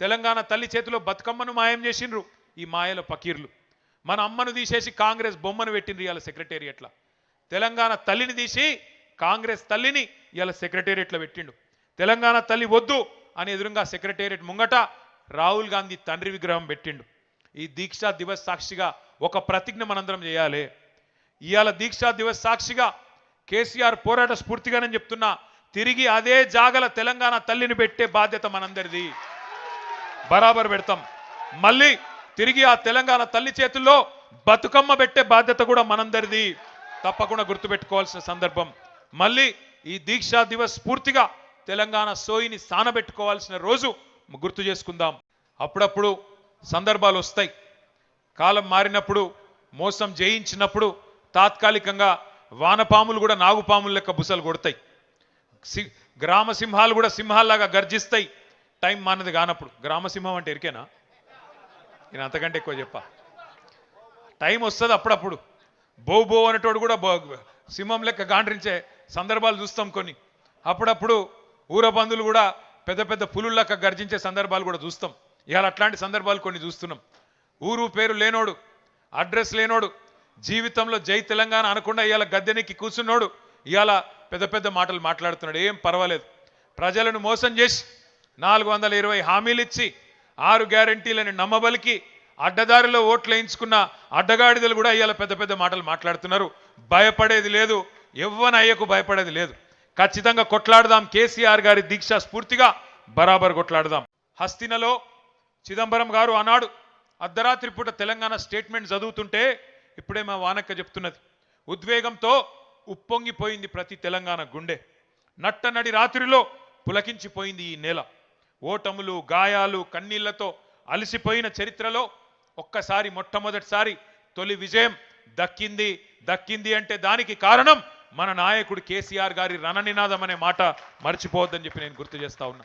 తెలంగాణ తల్లి చేతిలో బతుకమ్మను మాయం చేసిండ్రు ఈ మాయల పకీర్లు మన అమ్మను తీసేసి కాంగ్రెస్ బొమ్మను పెట్టిండ్రు ఇవాళ సెక్రటేరియట్ల. తెలంగాణ తల్లిని తీసి కాంగ్రెస్ తల్లిని ఇవాళ సెక్రటేరియట్లో పెట్టిండు. తెలంగాణ తల్లి వద్దు అని ఎదురుగా సెక్రటేరియట్ ముంగట రాహుల్ గాంధీ తండ్రి విగ్రహం పెట్టిండు. ఈ దీక్షా దివస్ సాక్షిగా ఒక ప్రతిజ్ఞ మనందరం చేయాలి. ఇవాళ దీక్షా దివస్ సాక్షిగా కేసీఆర్ పోరాట స్ఫూర్తిగానే చెప్తున్నా తిరిగి అదే జాగల తెలంగాణ తల్లిని పెట్టే బాధ్యత మనందరిది. బరాబర్ పెడతాం. మళ్ళీ తిరిగి ఆ తెలంగాణ తల్లి చేతుల్లో బతుకమ్మ పెట్టే బాధ్యత కూడా మనందరిది. తప్పకుండా గుర్తుపెట్టుకోవాల్సిన సందర్భం. మళ్ళీ ఈ దీక్షా దివస్ పూర్తిగా తెలంగాణ సోయిని సానబెట్టుకోవాల్సిన రోజు గుర్తు చేసుకుందాం. అప్పుడప్పుడు సందర్భాలు వస్తాయి. కాలం మారినప్పుడు మోసం జయించినప్పుడు తాత్కాలికంగా వానపాములు కూడా నాగుపాముల లెక్క బుసలు కొడతాయి. సి- గ్రామ సింహాలు కూడా సింహాల్లాగా గర్జిస్తాయి. టైం మానది కానప్పుడు గ్రామసింహం అంటే ఎరికేనా? నేను అంతకంటే ఎక్కువ చెప్పా. టైం వస్తుంది అప్పుడప్పుడు. బో బో అనేటోడు కూడా బో- సింహం లెక్క గాండ్రించే సందర్భాలు చూస్తాం కొన్ని. అప్పుడప్పుడు ఊరబందులు కూడా పెద్ద పెద్ద పులులెక్క గర్జించే సందర్భాలు కూడా చూస్తాం. ఇవాళ అట్లాంటి సందర్భాలు కొన్ని చూస్తున్నాం. ఊరు పేరు లేనోడు అడ్రస్ లేనోడు జీవితంలో జై తెలంగాణ అనకుండా ఇవాళ గద్దెనికి కూర్చున్నోడు ఇవాళ పెద్ద పెద్ద మాటలు మాట్లాడుతున్నాడు. ఏం పర్వాలేదు. ప్రజలను మోసం చేసి నాలుగు వందల ఇరవై హామీలు ఇచ్చి ఆరు గ్యారంటీలని నమ్మబలికి అడ్డదారిలో ఓట్లు వేయించుకున్న అడ్డగాడిదలు కూడా అయ్యాల పెద్ద పెద్ద మాటలు మాట్లాడుతున్నారు. భయపడేది లేదు. ఎవ్వన అయ్యకు భయపడేది లేదు. ఖచ్చితంగా కొట్లాడదాం. కేసీఆర్ గారి దీక్ష స్ఫూర్తిగా బరాబర్ కొట్లాడదాం. హస్తినలో చిదంబరం గారు ఆనాడు అర్ధరాత్రి పూట తెలంగాణ స్టేట్మెంట్ చదువుతుంటే ఇప్పుడే మా వానక్క చెప్తున్నది. ఉద్వేగంతో ఉప్పొంగిపోయింది ప్రతి తెలంగాణ గుండె. నట్టనడి రాత్రిలో పులకించిపోయింది ఈ నేల. ఓటములు గాయాలు కన్నీళ్ళతో అలసిపోయిన చరిత్రలో ఒక్కసారి మొట్టమొదటిసారి తొలి విజయం దక్కింది. దక్కింది అంటే దానికి కారణం మన నాయకుడు కేసీఆర్ గారి రణనినాదం అనే మాట మర్చిపోవద్దని చెప్పి నేను గుర్తు చేస్తా ఉన్నా.